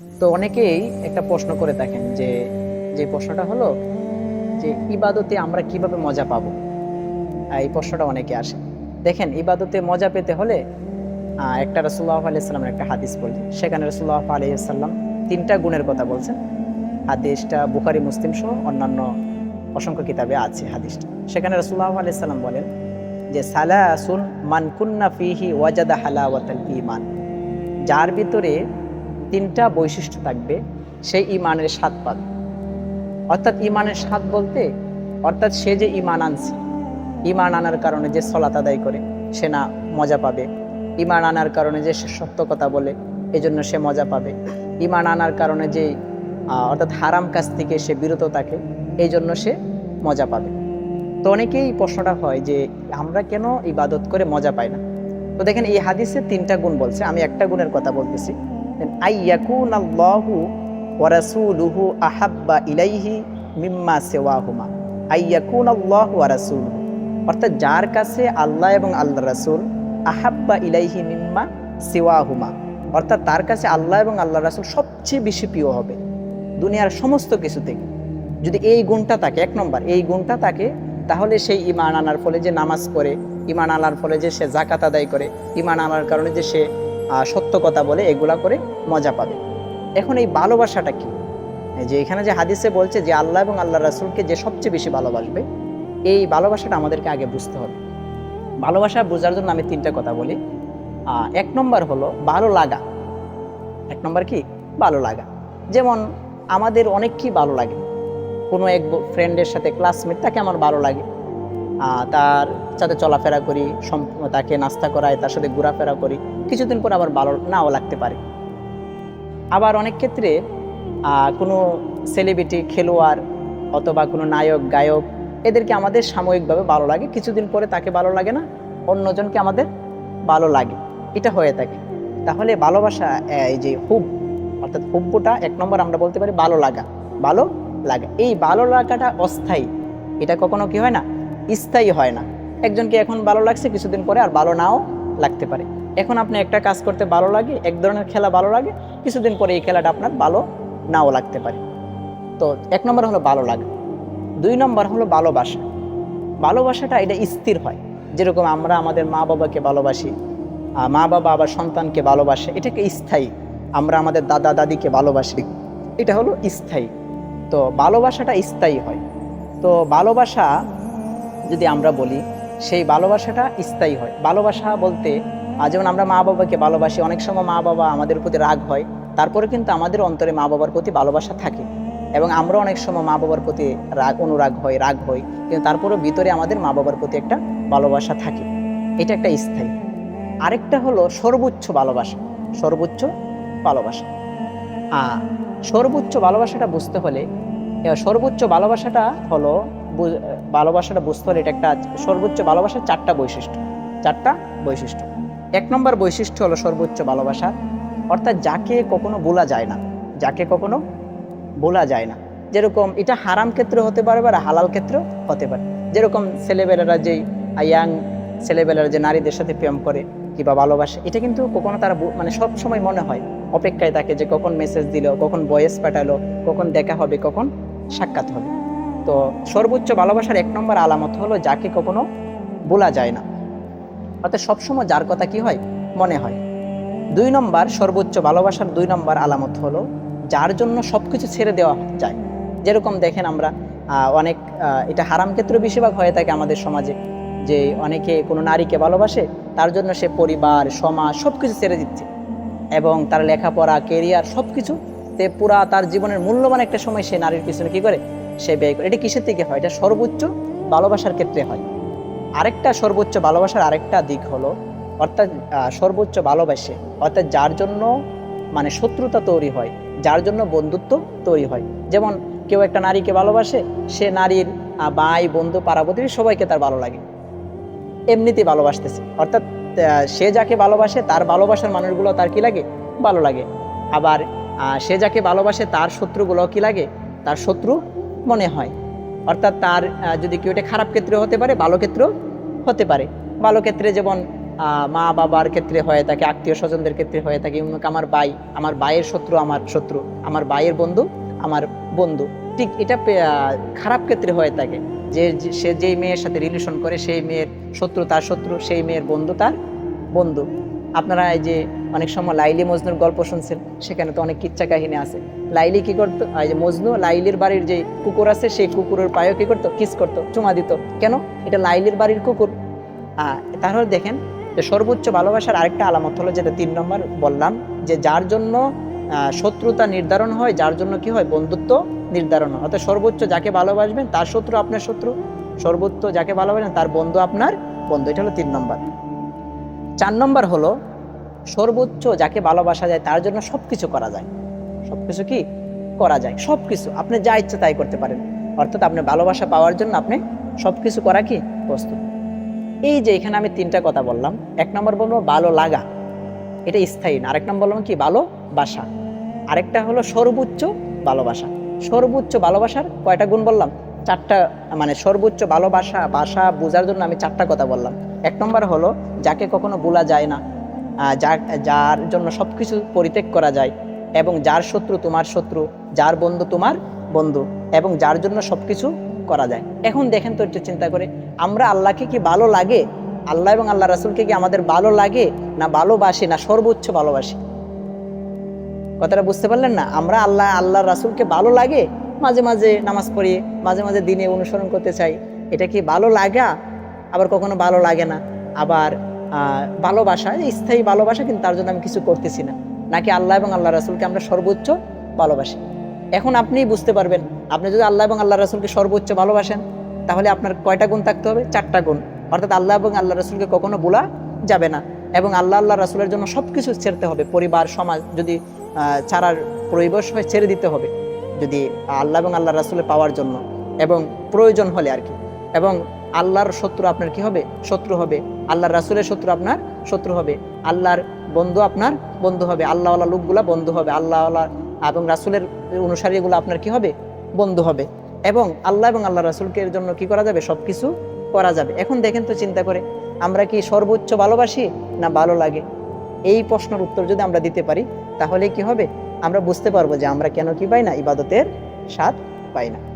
তো অনেকেই একটা প্রশ্ন করে থাকেন যে যে প্রশ্নটা হলো যে, ইবাদতে আমরা কীভাবে মজা পাবো? এই প্রশ্নটা অনেকে আসে। দেখেন, ইবাদতে মজা পেতে হলে একটা রসুল্লাহ আলাইসাল্লামের একটা হাদিস বলি সেখানে রসুল্লাহ আলাইসাল্লাম তিনটা গুণের কথা বলছেন। হাদিসটা বুখারি, মুসলিম সহ অন্যান্য অসংখ্য কিতাবে আছে হাদিসটা। সেখানে রসুল্লাহ আলাইসাল্লাম বলেন যে, সালাসুন মানকুন্না ফিহি ওয়াজাদা হালাওয়াতাল ইমান যার ভিতরে তিনটা বৈশিষ্ট্য থাকবে, সেই ইমানের স্বাদ পাবে অর্থাৎ ইমানের স্বাদ বলতে, অর্থাৎ সে যে ইমান আনছে ইমান আনার কারণে যে সলাত আদায় করে, সে না মজা পাবে। ইমান আনার কারণে যে সে সত্য কথা বলে, এজন্য সে মজা পাবে। ইমান আনার কারণে যে অর্থাৎ হারাম কাজ থেকে সে বিরত থাকে এই জন্য সে মজা পাবে। তো অনেকেই প্রশ্নটা হয় যে, আমরা কেন ইবাদত করে মজা পাই না? তো দেখেন, এই হাদিসে তিনটা গুণ বলছে, আমি একটা গুণের কথা বলতেছি। আই ইয়াকুন আল্লাহু ওয়া আহাব্বা ইলাইহি মিম্মা সিওয়াহুমা। আই ইয়াকুন আল্লাহু ওয়া অর্থাৎ যার কাছে আল্লাহ এবং আল্লাহ রাসূল আহাব্বা ইলাইহি মিম্মা সিওয়াহুমা। অর্থাৎ তার কাছে আল্লাহ এবং আল্লাহ রাসূল সবচেয়ে বেশি প্রিয় হবে। দুনিয়ার সমস্ত কিছু থেকে যদি এই গুণটা থাকে এক নম্বর, এই গুণটা থাকে তাহলে সেই ইমান আনার ফলে যে নামাজ পড়ে ইমান আনার ফলে যে সে জাকাত আদায় করে ইমান আনার কারণে যে সে সত্য কথা বলে এগুলা করে মজা পাবে। এখন এই ভালোবাসাটা কি? যে এখানে যে হাদিসে বলছে যে আল্লাহ এবং আল্লাহ রাসূলকে যে সবচেয়ে বেশি ভালোবাসবে, এই ভালোবাসাটা আমাদেরকে আগে বুঝতে হবে। ভালোবাসা বোঝার জন্য আমি তিনটা কথা বলি। এক নম্বর হলো ভালো লাগা। এক নম্বর কি? ভালো লাগা। যেমন আমাদের অনেক কি ভালো লাগে। কোনো এক ফ্রেন্ডের সাথে ক্লাসমেট তাকে আমার ভালো লাগে। তার সাথে চলাফেরা করি তাকে নাস্তা করাই, তার সাথে ঘোরাফেরা করি। কিছুদিন পর আবার ভালো নাও লাগতে পারে। আবার অনেক ক্ষেত্রে কোনো সেলিব্রিটি খেলোয়াড় অথবা কোনো নায়ক, গায়ক, এদেরকে আমাদের সাময়িকভাবে ভালো লাগে, কিছুদিন পরে তাকে ভালো লাগে না, অন্যজনকে আমাদের ভালো লাগে। এটা হয়ে থাকে। তাহলে ভালোবাসা এই যে হুব, অর্থাৎ হুব্বটা এক নম্বর আমরা বলতে পারি ভালো লাগা ভালো লাগা। এই ভালো লাগাটা অস্থায়ী। এটা কখনো কি হয় না? স্থায়ী হয় না। একজনকে এখন ভালো লাগছে, কিছুদিন পরে আর ভালো নাও লাগতে পারে। এখন আপনি একটা কাজ করতে ভালো লাগে, এক ধরনের খেলা ভালো লাগে, কিছুদিন পরে এই খেলাটা আপনার ভালো নাও লাগতে পারে। তো এক নম্বর হলো ভালো লাগা। দুই নম্বর হলো ভালোবাসা। ভালোবাসাটা এটা স্থির হয়। যেরকম আমরা আমাদের মা বাবাকে ভালোবাসি মা বাবা আবার সন্তানকে ভালোবাসে, এটাকে স্থায়ী। আমরা আমাদের দাদা দাদিকে ভালোবাসি, এটা হলো স্থায়ী। তো ভালোবাসাটা স্থায়ী হয়। তো ভালোবাসা যদি আমরা বলি সেই ভালোবাসাটা স্থায়ী হয়। ভালোবাসা বলতে যেমন আমরা মা বাবাকে ভালোবাসি অনেক সময় মা বাবা আমাদের প্রতি রাগ হয় তারপরে কিন্তু আমাদের অন্তরে মা বাবার প্রতি ভালোবাসা থাকে। এবং আমরা অনেক সময় মা বাবার প্রতি রাগ অনুরাগ হয় রাগ হয় কিন্তু তারপরেও ভিতরে আমাদের মা বাবার প্রতি একটা ভালোবাসা থাকে। এটা একটা স্থায়ী। আরেকটা হলো সর্বোচ্চ ভালোবাসা। সর্বোচ্চ ভালোবাসা। আহ, সর্বোচ্চ ভালোবাসাটা বুঝতে হলে সর্বোচ্চ ভালোবাসাটা হলো ভালোবাসাটা বুঝতে হলে এটা একটা সর্বোচ্চ ভালোবাসার চারটা বৈশিষ্ট্য। চারটা বৈশিষ্ট্য। এক নম্বর বৈশিষ্ট্য হলো সর্বোচ্চ ভালোবাসা। অর্থাৎ যাকে কখনো বলা যায় না। যাকে কখনো বলা যায় না। যেরকম এটা হারাম ক্ষেত্রে হতে পারে বা হালাল ক্ষেত্রেও হতে পারে। যেরকম ছেলেবেলারা যেই ইয়াং ছেলেবেলারা যে নারীদের সাথে প্রেম করে কিংবা ভালোবাসে, এটা কিন্তু কখনো তারা মানে সব সময় মনে হয়। অপেক্ষায় থাকে যে কখন মেসেজ দিল, কখন ভয়েস পাঠালো, কখন দেখা হবে, কখন সাক্ষাৎ হবে। তো সর্বোচ্চ ভালোবাসার এক নম্বর আলামত হলো যাকে কখনো বলা যায় না। অর্থাৎ সবসময় যার কথা কি হয়? মনে হয়। দুই নম্বর, সর্বোচ্চ ভালোবাসার দুই নম্বর আলামত হলো যার জন্য সব কিছু ছেড়ে দেওয়া যায়। যেরকম দেখেন আমরা অনেক এটা হারাম ক্ষেত্র বেশিরভাগ হয়ে থাকে আমাদের সমাজে। যে অনেকে কোনো নারীকে ভালোবাসে, তার জন্য সে পরিবার, সমাজ সব কিছু ছেড়ে দিচ্ছে। এবং তার লেখাপড়া কেরিয়ার সব কিছু তে পুরা তার জীবনের মূল্যবান একটা সময় সে নারীর পিছনে কি করে? সে ব্যয় করে। এটা কিসের থেকে হয়? এটা সর্বোচ্চ ভালোবাসার ক্ষেত্রে হয়। আরেকটা সর্বোচ্চ ভালোবাসার আরেকটা দিক হলো, অর্থাৎ সর্বোচ্চ ভালোবাসে। অর্থাৎ যার জন্য মানে শত্রুতা তৈরি হয়, যার জন্য বন্ধুত্ব তৈরি হয়। যেমন কেউ একটা নারীকে ভালোবাসে, সে নারীর ভাই, বন্ধু পাড়া সবাইকে তার ভালো লাগে। এমনিতেই ভালোবাসতেছে। অর্থাৎ সে যাকে ভালোবাসে, তার ভালোবাসার মানুষগুলো তার কি লাগে? ভালো লাগে। আবার সে যাকে ভালোবাসে, তার শত্রুগুলো কি লাগে? তার শত্রু মনে হয়। অর্থাৎ তার যদি কেউ এটা খারাপ ক্ষেত্রে হতে পারে, ভালো ক্ষেত্রেও হতে পারে। ভালো ক্ষেত্রে যেমন মা বাবার ক্ষেত্রে হয়ে থাকে আত্মীয় স্বজনদের ক্ষেত্রে হয়ে থাকে আমার ভাই, আমার ভাইয়ের শত্রু, আমার শত্রু, আমার ভাইয়ের বন্ধু, আমার বন্ধু। ঠিক এটা খারাপ ক্ষেত্রে হয়ে থাকে যে- সে যেই মেয়ের সাথে রিলেশন করে, সেই মেয়ের শত্রু তার শত্রু, সেই মেয়ের বন্ধু তার বন্ধু। আপনারা এই যে অনেক সময় লাইলি মজনুর গল্প শুনছেন, সেখানে তো অনেক কিচ্ছা কাহিনী আছে। লাইলি কি করতো? এই যে মজনু লাইলির বাড়ির যে কুকুর আছে, সেই কুকুরের পায়েও কি করতো? কিস করতো, চুমা দিত। কেন? এটা লাইলির বাড়ির কুকুর। তাহলে দেখেন যে সর্বোচ্চ ভালোবাসার আরেকটা আলামত হলো যেটা তিন নম্বর বললাম, যে যার জন্য শত্রুতা নির্ধারণ হয়, যার জন্য কি হয়? বন্ধুত্ব নির্ধারণ হয়। অর্থাৎ সর্বোচ্চ যাকে ভালোবাসবেন, তার শত্রু আপনার শত্রু। সর্বোচ্চ যাকে ভালোবাসেন, তার বন্ধু আপনার বন্ধু। এটা হলো তিন নম্বর। চার নম্বর হলো, সর্বোচ্চ যাকে ভালোবাসা যায় তার জন্য সব কিছু করা যায়। সব কিছু কি? করা যায়। সব কিছু আপনি যা ইচ্ছা তাই করতে পারেন। অর্থাৎ আপনি ভালোবাসা পাওয়ার জন্য আপনি সব কিছু করা কি? প্রস্তুত। এই যে এখানে আমি তিনটা কথা বললাম, এক নম্বর বলব ভালো লাগা। এটা স্থায়ী না। আরেক নম্বর বললাম কি? ভালোবাসা। আরেকটা হলো সর্বোচ্চ ভালোবাসা। সর্বোচ্চ ভালোবাসার কয়টা গুণ বললাম? চারটা মানে সর্বোচ্চ ভালোবাসা বাসা বোঝার জন্য আমি চারটা কথা বললাম। এক নম্বর হলো যাকে কখনো ভোলা যায় না আহ, যা- যার জন্য সব কিছু পরিত্যাগ করা যায় এবং যার শত্রু তোমার শত্রু যার বন্ধু তোমার বন্ধু এবং যার জন্য সব কিছু করা যায়। এখন দেখেন তো একটু চিন্তা করে আমরা আল্লাহকে কি ভালো লাগে? আল্লাহ এবং আল্লাহ রাসুলকে কি আমাদের ভালো লাগে? না ভালোবাসি না সর্বোচ্চ ভালোবাসি? কথাটা বুঝতে পারলেন না? আমরা আল্লাহ আল্লাহ রাসুলকে ভালো লাগে? মাঝে মাঝে নামাজ পড়ি মাঝে মাঝে দিনে অনুসরণ করতে চাই। এটা কি ভালো লাগা? আবার কখনো ভালো লাগে না। আবার ভালোবাসা স্থায়ী ভালোবাসা কিন্তু তার জন্য আমি কিছু করতেছি না। নাকি আল্লাহ এবং আল্লাহ রাসুলকে আমরা সর্বোচ্চ ভালোবাসি। এখন আপনিই বুঝতে পারবেন, আপনি যদি আল্লাহ এবং আল্লাহ রাসুলকে সর্বোচ্চ ভালোবাসেন, তাহলে আপনার কয়টা গুণ থাকতে হবে? চারটা গুণ। অর্থাৎ আল্লাহ এবং আল্লাহ রাসুলকে কখনো বলা যাবে না। এবং আল্লাহ আল্লাহ রাসুলের জন্য সব কিছু ছেড়তে হবে। পরিবার, সমাজ যদি ছাড়ার প্রয়োবশ হয় ছেড়ে দিতে হবে। যদি আল্লাহ এবং আল্লাহ রাসুলের পাওয়ার জন্য। এবং প্রয়োজন হলে আর কি। এবং আল্লাহর শত্রু আপনার কি হবে? শত্রু হবে। আল্লাহর রাসুলের শত্রু আপনার শত্রু হবে। আল্লাহর বন্ধু আপনার বন্ধু হবে। আল্লাহওয়ালা লোকগুলা বন্ধু হবে। আল্লাহওয়ালা এবং রাসুলের অনুসারীগুলো আপনার কি হবে? বন্ধু হবে। এবং আল্লাহ এবং আল্লাহ রাসুলকে জন্য কি করা যাবে? সব কিছু করা যাবে। এখন দেখেন তো চিন্তা করে, আমরা কি সর্বোচ্চ ভালোবাসি না ভালো লাগে? এই প্রশ্নের উত্তর যদি আমরা দিতে পারি, তাহলে কি হবে? আমরা বুঝতে পারব যে আমরা কেন কি পাই না? ইবাদতের স্বাদ পাই না।